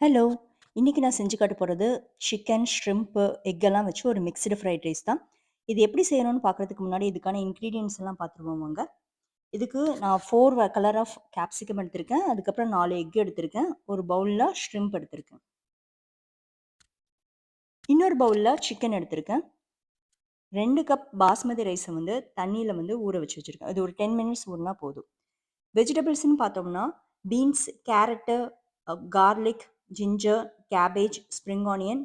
Hello! இன்னைக்கு நான் செஞ்சு காட்ட போகிறது சிக்கன், ஷ்ரிம்ப்பு, எக்கெல்லாம் வச்சு ஒரு மிக்ஸ்டு ஃப்ரைட் ரைஸ் தான். இது எப்படி செய்யணும்னு பார்க்குறதுக்கு முன்னாடி இதுக்கான இன்க்ரீடியன்ஸ் எல்லாம் பார்த்துருவோம் வாங்க. இதுக்கு நான் ஃபோர் கலர் ஆஃப் கேப்சிகம் எடுத்திருக்கேன். அதுக்கப்புறம் நாலு எக் எடுத்திருக்கேன். ஒரு பவுலில் ஷ்ரிம்ப் எடுத்திருக்கேன். இன்னொரு பவுலில் சிக்கன் எடுத்திருக்கேன். ரெண்டு கப் பாஸ்மதி ரைஸை வந்து தண்ணியில் வந்து ஊற வச்சு வச்சுருக்கேன் இது ஒரு 10 மினிட்ஸ் ஊறினா போதும். வெஜிடபிள்ஸ்னு பார்த்தோம்னா, beans, carrot, garlic, ginger, cabbage, spring onion,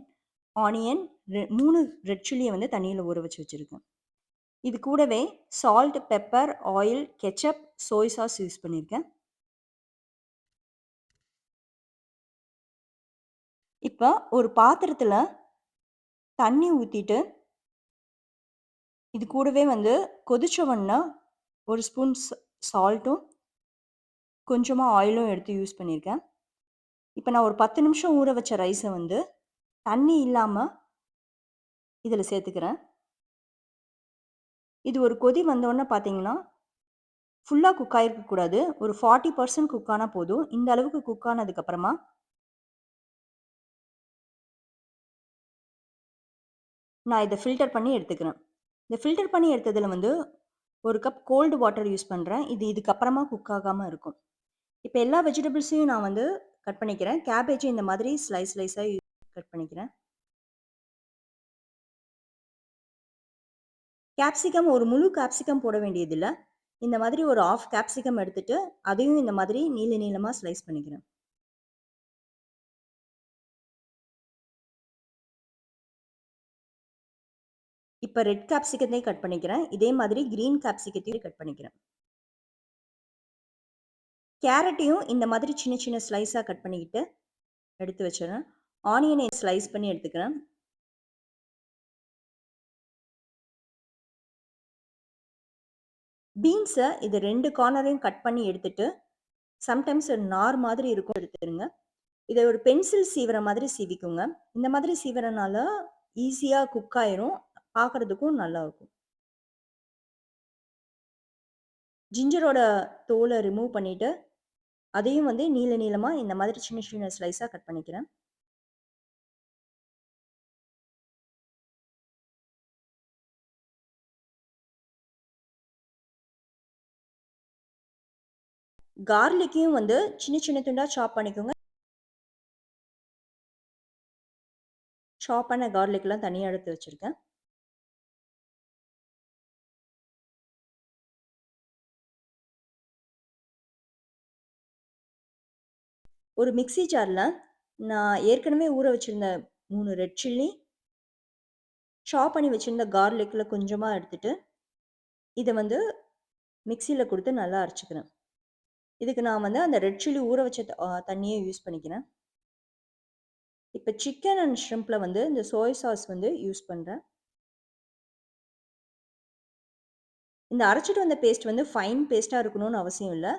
onion ரெ 3 ரெட் சில்லியை வந்து தண்ணியில் ஊற வச்சு வச்சுருக்கேன் இது கூடவே salt, pepper, oil, ketchup soy sauce use பண்ணியிருக்கேன். இப்போ ஒரு பாத்திரத்தில் தண்ணி ஊற்றிட்டு இது கூடவே வந்து கொதிச்ச ஒரு ஸ்பூன் சால்ட்டும், கொஞ்சமாக ஆயிலும் எடுத்து யூஸ் பண்ணியிருக்கேன். இப்போ நான் ஒரு 10 நிமிஷம் ஊற வச்ச ரைஸை வந்து தண்ணி இல்லாமல் இதில் சேர்த்துக்கிறேன். இது ஒரு கொதி வந்தோடனே பார்த்தீங்கன்னா, ஃபுல்லாக குக் ஆகிருக்கக்கூடாது ஒரு 40% குக் ஆனால் போதும். இந்த அளவுக்கு குக் ஆனதுக்கப்புறமா நான் இதை ஃபில்டர் பண்ணி எடுத்துக்கிறேன். இந்த ஃபில்டர் பண்ணி எடுத்ததில் வந்து ஒரு கப் கோல்டு வாட்டர் யூஸ் பண்ணுறேன் இது இதுக்கப்புறமா குக் ஆகாமல் இருக்கும். இப்போ எல்லா வெஜிடபிள்ஸையும் நான் வந்து கட் பண்ணிக்கிறேன். கேபேஜ இந்த மாதிரி ஸ்லைஸ் ஸ்லைஸாக கட் பண்ணிக்கிறேன். கேப்சிகம் ஒரு முழு கேப்சிகம் போட வேண்டியதில்லை இந்த மாதிரி ஒரு 1/2 கேப்சிகம் எடுத்துட்டு, அதையும் இந்த மாதிரி நீள நீளமாக ஸ்லைஸ் பண்ணிக்கிறேன். இப்போ ரெட் கேப்சிகத்தையும் கட் பண்ணிக்கிறேன். இதே மாதிரி கிரீன் கேப்சிகத்தையும் கட் பண்ணிக்கிறேன். கேரட்டையும் இந்த மாதிரி சின்ன சின்ன ஸ்லைஸாக கட் பண்ணிக்கிட்டு எடுத்து வச்சிடறேன் ஆனியனை ஸ்லைஸ் பண்ணி எடுத்துக்கிறேன். பீன்ஸை இது ரெண்டு கார்னரையும் கட் பண்ணி எடுத்துட்டு, சம்டைம்ஸ் ஒரு நார் மாதிரி இருக்கும் எடுத்துருங்க. இதை ஒரு பென்சில் சீவுற மாதிரி சீவிக்குங்க இந்த மாதிரி சீவுறனால ஈஸியாக குக் ஆயிரும். பார்க்கறதுக்கும் நல்லா இருக்கும். ஜிஞ்சரோட தோலை ரிமூவ் பண்ணிட்டு, அதையும் வந்து நீள நீளமா இந்த மாதிரி சின்ன சின்ன ஸ்லைஸா கட் பண்ணிக்கிறேன். கார்லிக்கையும் வந்து சின்ன சின்ன துண்டா சாப் பண்ணிக்கோங்க. சாப் பண்ண கார்லிக்லாம் தனியாக எடுத்து வச்சுருக்கேன் ஒரு மிக்சி ஜாரில் நான் ஏற்கனவே ஊற வச்சிருந்த மூணு ரெட் சில்லி சாப் பண்ணி வச்சுருந்த கார்லிக்கில் கொஞ்சமாக எடுத்துகிட்டு இதை வந்து மிக்சியில் கொடுத்து நல்லா அரைச்சிக்கிறேன் இதுக்கு நான் வந்து அந்த ரெட் சில்லி ஊற வச்ச தண்ணியை யூஸ் பண்ணிக்கிறேன். இப்போ சிக்கன் அண்ட் ஷ்ரிம்பில் வந்து இந்த சோய் சாஸ் வந்து யூஸ் பண்ணுறேன் இந்த அரைச்சிட்டு வந்த பேஸ்ட் வந்து ஃபைன் பேஸ்ட்டாக இருக்கணும்னு அவசியம் இல்லை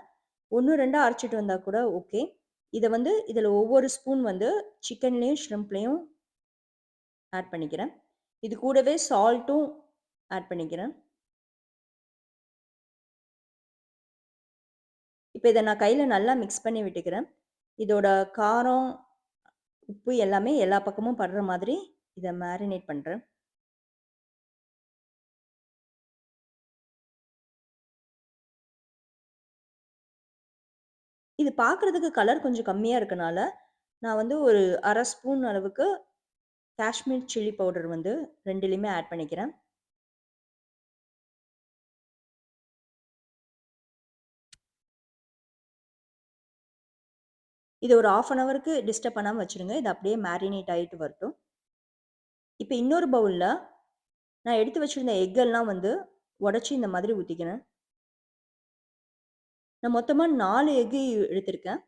ஒன்று ரெண்டாக அரைச்சிட்டு வந்தால் கூட ஓகே. இதை வந்து இதில் ஒவ்வொரு ஸ்பூன் வந்து சிக்கன்லேயும் ஷ்ரிம்ப்லேயும் ஆட் பண்ணிக்கிறேன். இது கூடவே சால்ட்டும் ஆட் பண்ணிக்கிறேன். இப்போ இதை நான் கையில் நல்லா மிக்ஸ் பண்ணி விட்டுக்கிறேன். இதோட காரம், உப்பு எல்லாமே எல்லா பக்கமும் படுற மாதிரி இதை மேரினேட் பண்ணுறேன் இது பார்க்கறதுக்கு கலர் கொஞ்சம் கம்மியா இருக்கனால, நான் வந்து ஒரு 1/2 ஸ்பூன் அளவுக்கு காஷ்மீர் சில்லி பவுடர் வந்து 2லயுமே ஆட் பண்ணிக்கிறேன். இது ஒரு 1/2 அன் ஹவருக்கு டிஸ்டர்ப் பண்ணாம வச்சுருங்க. இது அப்படியே மேரினேட் ஆயிட்டு வரட்டும். இப்ப இன்னொரு பவுல்ல நான் எடுத்து வச்சிருந்த எக் எல்லாம் வந்து உடைச்சு இந்த மாதிரி ஊத்திக்கிறேன். நான் மொத்தமா 4 எக் எடுத்திருக்கேன்.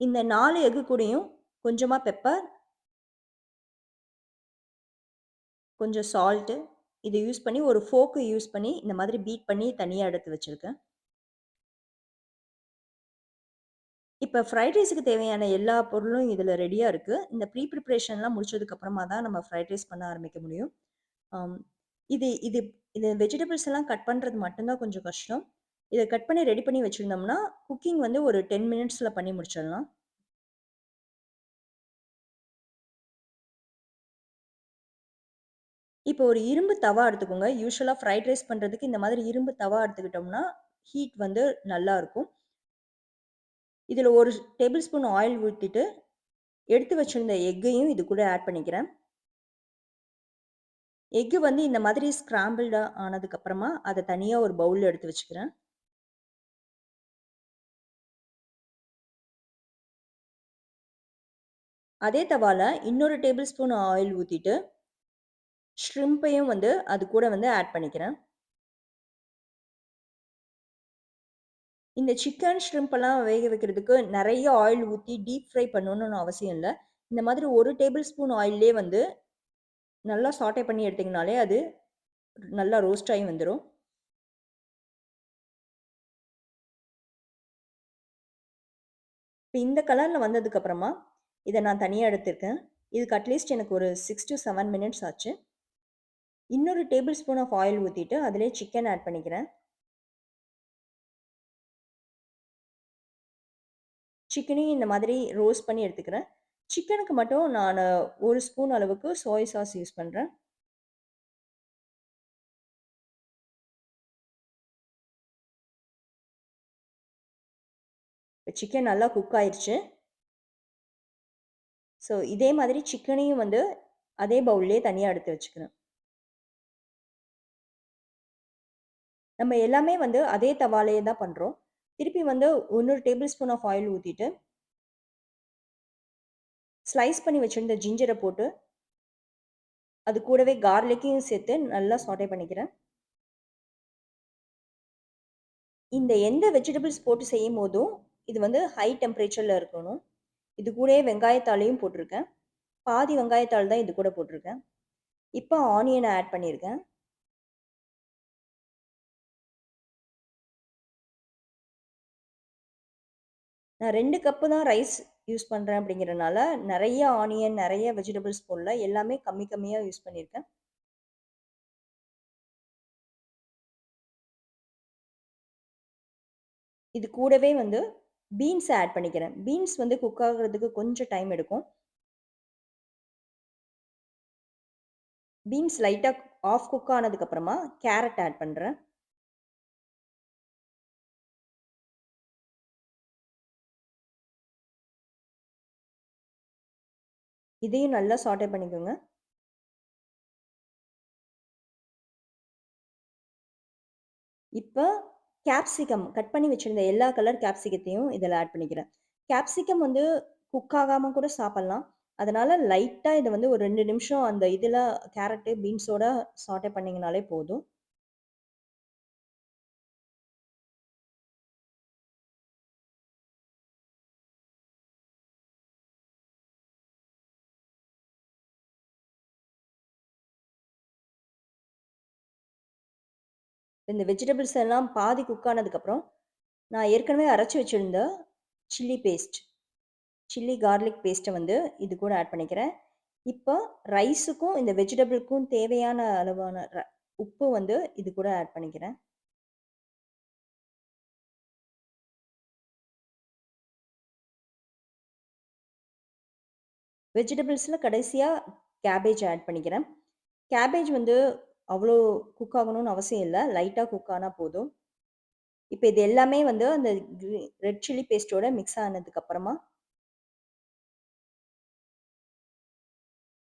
இந்த 4 எக் கூடயும் கொஞ்சமா பெப்பர் கொஞ்சம் சால்ட்டு இதை யூஸ் பண்ணி ஒரு ஃபோக்கு யூஸ் பண்ணி இந்த மாதிரி பீட் பண்ணி தனியாக எடுத்து வச்சுருக்கேன் இப்போ ஃப்ரைட் ரைஸுக்கு தேவையான எல்லா பொருளும் இதில் ரெடியாக இருக்குது இந்த ப்ரீ ப்ரிப்ரேஷன்லாம் முடிச்சதுக்கப்புறமா தான் நம்ம ஃப்ரைட் ரைஸ் பண்ண ஆரம்பிக்க முடியும். இது இது இது வெஜிடபிள்ஸ் எல்லாம் கட் பண்ணுறது மட்டும்தான் கொஞ்சம் கஷ்டம். இதை கட் பண்ணி ரெடி பண்ணி வச்சுருந்தோம்னா குக்கிங் வந்து ஒரு டென் மினிட்ஸில் பண்ணி முடிச்சிடலாம். இப்போ ஒரு இரும்பு தவா எடுத்துக்கோங்க. யூஸ்வலாக ஃப்ரைட் ரைஸ் பண்ணுறதுக்கு இந்த மாதிரி இரும்பு தவா எடுத்துக்கிட்டோம்னா ஹீட் வந்து நல்லா இருக்கும். இதில் ஒரு டேபிள் ஸ்பூன் ஆயில் ஊற்றிட்டு எடுத்து வச்சிருந்த எக்கையும் இது கூட ஆட் பண்ணிக்கிறேன். எக்கு வந்து இந்த மாதிரி ஸ்கிராம்பிள்டாக ஆனதுக்கப்புறமா அதை தனியாக ஒரு பவுலில் எடுத்து வச்சுக்கிறேன். அதே தவால இன்னொரு டேபிள் ஸ்பூன் ஆயில் ஊற்றிட்டு ஷ்ரிம்பையும் வந்து அது கூட வந்து ஆட் பண்ணிக்கிறேன். இந்த சிக்கன், ஷ்ரிம்பெல்லாம் வேக வைக்கிறதுக்கு நிறைய ஆயில் ஊற்றி டீப் ஃப்ரை பண்ணணும்னு அவசியம் இல்லை இந்த மாதிரி ஒரு டேபிள் ஸ்பூன் ஆயிலே வந்து நல்லா சாட்டை பண்ணி எடுத்திங்கனாலே அது நல்லா ரோஸ்ட் ஆகி வந்துடும் இப்போ இந்த கலரில் வந்ததுக்கப்புறமா, இதை நான் தனியாக எடுத்திருக்கேன். இதுக்கு அட்லீஸ்ட் எனக்கு ஒரு சிக்ஸ் டூ செவன் மினிட்ஸ் ஆச்சு. இன்னொரு டேபிள் ஸ்பூன் ஆஃப் ஆயில் ஊற்றிட்டு அதிலே சிக்கன் ஆட் பண்ணிக்கிறேன். சிக்கனையும் இந்த மாதிரி ரோஸ்ட் பண்ணி எடுத்துக்கிறேன். சிக்கனுக்கு மட்டும் நான் ஒரு ஸ்பூன் அளவுக்கு சோய் சாஸ் யூஸ் பண்ணுறேன் இப்போ சிக்கன் நல்லா குக் ஆயிடுச்சு ஸோ, இதே மாதிரி சிக்கனையும் வந்து அதே பவுல்லே தனியாக எடுத்து வச்சுக்கிறேன். நம்ம எல்லாமே வந்து அதே தவாலையே தான் பண்ணுறோம் திருப்பி வந்து இன்னொரு டேபிள் ஸ்பூன் ஆஃப் ஆயில் ஊற்றிட்டு ஸ்லைஸ் பண்ணி வச்சுருந்த ஜிஞ்சரை போட்டு அது கூடவே கார்லிக்கையும் சேர்த்து நல்லா சாட்டே பண்ணிக்கிறேன். இந்த எந்த வெஜிடபிள்ஸ் போட்டு செய்யும் போதும் இது வந்து ஹை டெம்பரேச்சரில் இருக்கணும். இது கூடயே வெங்காயத்தாளையும் போட்டிருக்கேன். பாதி வெங்காயத்தாள் தான் இது கூட போட்டிருக்கேன். இப்போ ஆனியனை ஆட் பண்ணியிருக்கேன். நான் ரெண்டு கப்பு தான் ரைஸ் யூஸ் பண்ணுறேன் அப்படிங்கிறனால, நிறைய ஆனியன், நிறைய வெஜிடபிள்ஸ் போடல. எல்லாமே கம்மி கம்மியாக யூஸ் பண்ணியிருக்கேன். இது கூடவே வந்து பீன்ஸை ஆட் பண்ணிக்கிறேன். பீன்ஸ் வந்து குக் ஆகுறதுக்கு கொஞ்சம் டைம் எடுக்கும். பீன்ஸ் லைட்டாக ஆஃப் குக் ஆனதுக்கப்புறமா, கேரட் ஆட் பண்ணுறேன் இதையும் நல்லா சாட்டே பண்ணிக்கோங்க. இப்போ கேப்சிகம் கட் பண்ணி வச்சிருந்த எல்லா கலர் கேப்சிகத்தையும் இதில் ஆட் பண்ணிக்கிறேன். கேப்சிகம் வந்து குக் ஆகாமல் கூட சாப்பிட்லாம் அதனால லைட்டாக இதை வந்து ஒரு ரெண்டு நிமிஷம் அந்த இதில் கேரட்டு, பீன்ஸோட சாட்டே பண்ணிங்கனாலே போதும். இந்த வெஜிடபிள்ஸ் எல்லாம் பாதி குக் ஆனதுக்கப்புறம், நான் ஏற்கனவே அரைச்சி வச்சுருந்த சில்லி பேஸ்ட், சில்லி கார்லிக் பேஸ்ட்டை வந்து இது கூட ஆட் பண்ணிக்கிறேன். இப்போ ரைஸுக்கும், இந்த வெஜிடபிளுக்கும் தேவையான அளவான ர உப்பு வந்து இது கூட ஆட் பண்ணிக்கிறேன். வெஜிடபிள்ஸில் கடைசியாக கேபேஜ் ஆட் பண்ணிக்கிறேன். கேபேஜ் வந்து அவ்வளோ குக் ஆகணும்னு அவசியம் இல்லை லைட்டாக குக் ஆனால் போதும். இப்போ இது எல்லாமே வந்து அந்த ரெட் சில்லி பேஸ்ட்டோட மிக்ஸ் ஆனதுக்கு அப்புறமா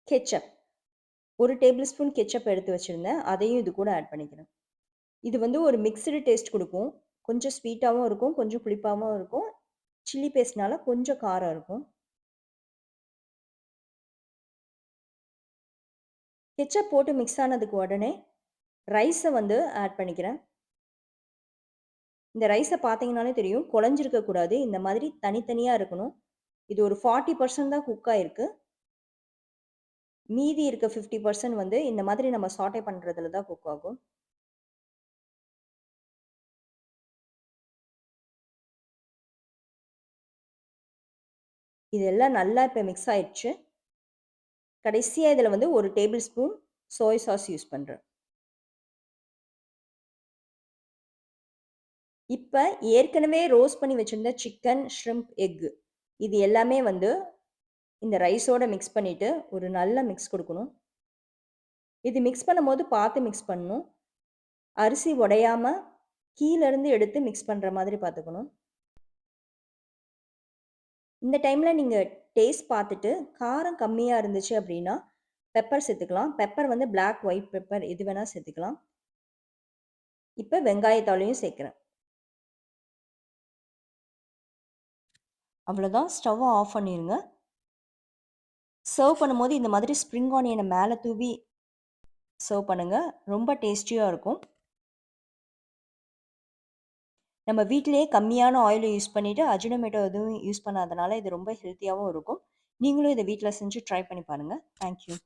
கெச்சப் ஒரு டேபிள் ஸ்பூன் கெட்சப் எடுத்து வச்சிருந்தேன். அதையும் இது கூட ஆட் பண்ணிக்கிறேன். இது வந்து ஒரு மிக்சடு டேஸ்ட் கொடுக்கும் கொஞ்சம் ஸ்வீட்டாகவும் இருக்கும், கொஞ்சம் புளிப்பாகவும் இருக்கும். சில்லி பேஸ்ட்னால கொஞ்சம் காரம் இருக்கும். கெச்சப் போட்டு மிக்ஸ் ஆனதுக்கு உடனே, ரைஸை வந்து ஆட் பண்ணிக்கிறேன். இந்த ரைஸை பார்த்தீங்கனாலே தெரியும். குழஞ்சிருக்க கூடாது. இந்த மாதிரி தனித்தனியாக இருக்கணும். இது ஒரு 40% தான் குக் ஆயிருக்கு. மீதி இருக்க 50% வந்து இந்த மாதிரி நம்ம சாட்டை பண்ணுறதுல தான் குக் ஆகும். இது எல்லாம் நல்லா இப்போ மிக்ஸ் ஆயிடுச்சு. கடைசியாக இதில் வந்து ஒரு tablespoon soy sauce use பண்ணுறேன் இப்போ ஏற்கனவே ரோஸ்ட் பண்ணி வச்சுருந்த சிக்கன், ஷ்ரிம்ப், எக்கு இது எல்லாமே வந்து இந்த ரைஸோட மிக்ஸ் பண்ணிட்டு, ஒரு நல்ல மிக்ஸ் கொடுக்கணும் இது மிக்ஸ் பண்ணும்போது பார்த்து மிக்ஸ் பண்ணணும். அரிசி உடையாமல் கீழேருந்து எடுத்து மிக்ஸ் பண்ணுற மாதிரி பார்த்துக்கணும். இந்த டைமில் நீங்கள் டேஸ்ட் பார்த்துட்டு, காரம் கம்மியாக இருந்துச்சு அப்படின்னா, பெப்பர் சேர்த்துக்கலாம். பெப்பர் வந்து பிளாக், ஒயிட் பெப்பர் எது வேணால் சேர்த்துக்கலாம். இப்போ வெங்காயத்தாலையும் சேர்க்குறேன் அவ்வளோதான். ஸ்டவ்வை ஆஃப் பண்ணிடுங்க சர்வ் பண்ணும்போது இந்த மாதிரி ஸ்ப்ரிங் ஆனியனை மேலே தூவி சர்வ் பண்ணுங்கள் ரொம்ப டேஸ்டியாக இருக்கும். நம்ம வீட்டிலேயே கம்மியான ஆயிலை யூஸ் பண்ணிட்டு, அஜினோமேட்டோ எதுவும் யூஸ் பண்ணாதனால இது ரொம்ப ஹெல்த்தியாகவும் இருக்கும். நீங்களும் இதை வீட்டில் செஞ்சு ட்ரை பண்ணி பாருங்க. Thank you.